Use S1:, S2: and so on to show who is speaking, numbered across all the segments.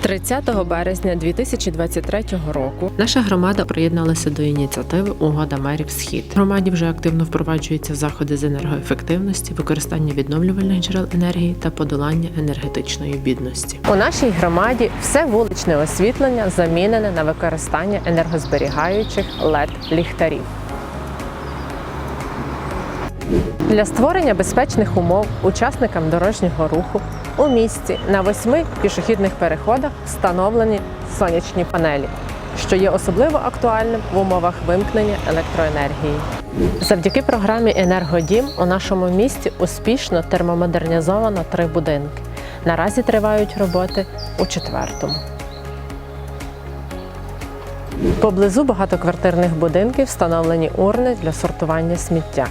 S1: 30 березня 2023 року наша громада приєдналася до ініціативи Угода мерів Схід. В громаді вже активно впроваджуються заходи з енергоефективності, використання відновлювальних джерел енергії та подолання енергетичної бідності. У нашій громаді все вуличне освітлення замінене на використання енергозберігаючих led ліхтарів. Для створення безпечних умов учасникам дорожнього руху у місті на восьми пішохідних переходах встановлені сонячні панелі, що є особливо актуальним в умовах вимкнення електроенергії. Завдяки програмі Енергодім у нашому місті успішно термомодернізовано три будинки. Наразі тривають роботи у четвертому. Поблизу багатоквартирних будинків встановлені урни для сортування сміття.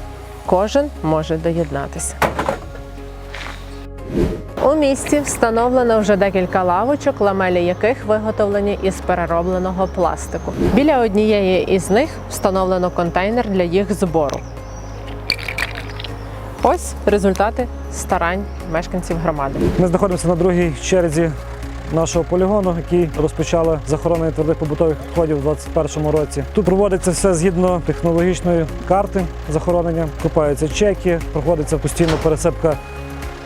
S1: Кожен може доєднатися. У місті встановлено вже декілька лавочок, ламелі яких виготовлені із переробленого пластику. Біля однієї із них встановлено контейнер для їх збору. Ось результати старань мешканців громади.
S2: Ми знаходимося на другій черзі нашого полігону, який розпочали з охорони твердих побутових відходів у 2021 році. Тут проводиться все згідно технологічної карти захоронення, купаються чеки, проходиться постійно пересипка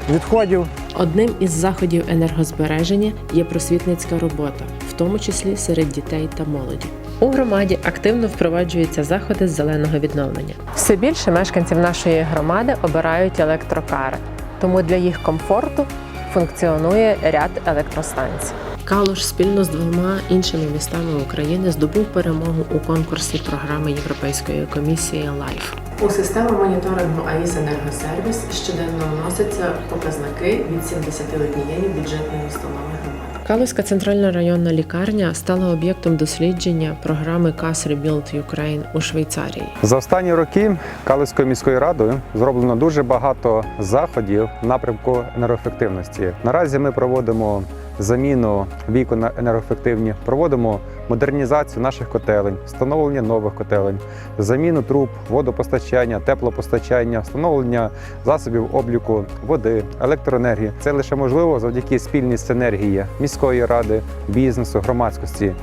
S2: відходів.
S1: Одним із заходів енергозбереження є просвітницька робота, в тому числі серед дітей та молоді. У громаді активно впроваджуються заходи з зеленого відновлення. Все більше мешканців нашої громади обирають електрокари, тому для їх комфорту функціонує ряд електростанцій. Калуш спільно з двома іншими містами України здобув перемогу у конкурсі програми Європейської комісії LIFE. У систему моніторингу АІС «Енергосервіс» щоденно вносяться показники від 71 бюджетної установи громади. Калузька центральна районна лікарня стала об'єктом дослідження програми CAS Rebuild Ukraine у Швейцарії.
S3: За останні роки Калицькою міською радою зроблено дуже багато заходів в напрямку енергоефективності. Наразі ми проводимо заміну вікон на енергоефективні, проводимо модернізацію наших котелень, встановлення нових котелень, заміну труб, водопостачання, теплопостачання, встановлення засобів обліку води, електроенергії. Це лише можливо завдяки спільній синергії міської ради, бізнесу, громадськості.